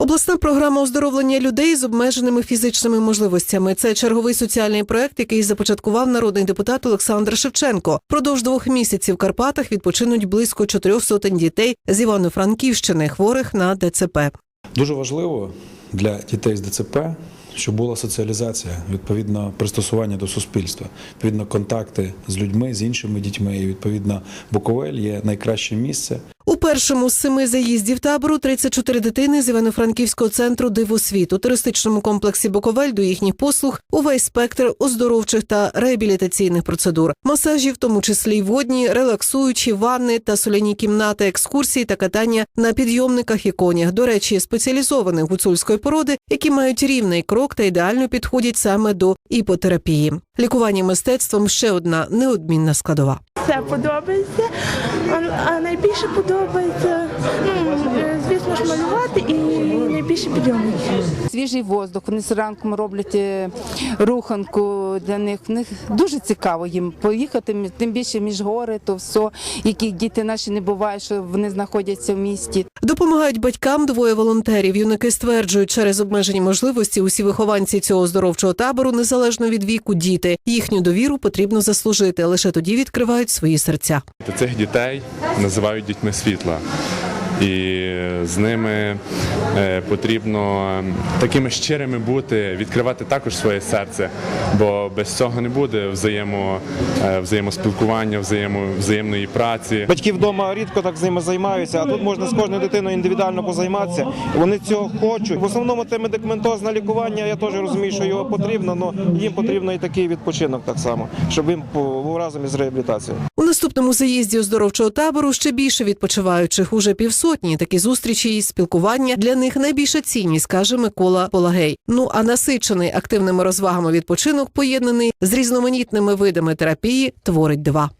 Обласна програма оздоровлення людей з обмеженими фізичними можливостями. Це черговий соціальний проект, який започаткував народний депутат Олександр Шевченко. Продовж двох місяців в Карпатах відпочинуть близько чотирьох сотень дітей з Івано-Франківщини, хворих на ДЦП. Дуже важливо для дітей з ДЦП, щоб була соціалізація, відповідно пристосування до суспільства, відповідно контакти з людьми, з іншими дітьми. І відповідно Буковель є найкраще місце. Першому з семи заїздів табору 34 дитини з Івано-Франківського центру Дивосвіт у туристичному комплексі Буковель до їхніх послуг увесь спектр оздоровчих та реабілітаційних процедур, масажі, в тому числі й водні, релаксуючі ванни та соляні кімнати, екскурсії та катання на підйомниках і конях. До речі, спеціалізованих гуцульської породи, які мають рівний крок та ідеально підходять саме до іпотерапії. Лікування мистецтвом ще одна неодмінна складова. Все подобається, а, а найбільше подобається, ну, звісно ж, малювати і найбільше підйомники. свіжий воздух. Вони зранку роблять е, руханку для них. В них дуже цікаво їм поїхати, тим більше між гори, то все, які діти наші не бувають, що вони знаходяться в місті. Допомагають батькам двоє волонтерів. Юнаки стверджують, через обмежені можливості усі вихованці цього здоровчого табору, незалежно від віку, діти. Їхню довіру потрібно заслужити. Лише тоді відкривають свої серця. Цих дітей називають дітьми світла. І з ними е, потрібно е, такими щирими бути, відкривати також своє серце, бо без цього не буде взаємо, е, взаємоспілкування, взаємо, взаємної праці. Батьки вдома рідко так з ними займаються, а тут можна з кожною дитиною індивідуально позайматися. Вони цього хочуть. В основному це медикаментозне лікування. Я теж розумію, що його потрібно, але їм потрібно і такий відпочинок так само, щоб їм був разом із реабілітацією. У наступному заїзді оздоровчого табору ще більше відпочиваючих уже півсотні. Такі зустрічі і спілкування для них найбільша цінність, каже Микола Полагей. Ну а насичений активними розвагами відпочинок, поєднаний з різноманітними видами терапії, творить два.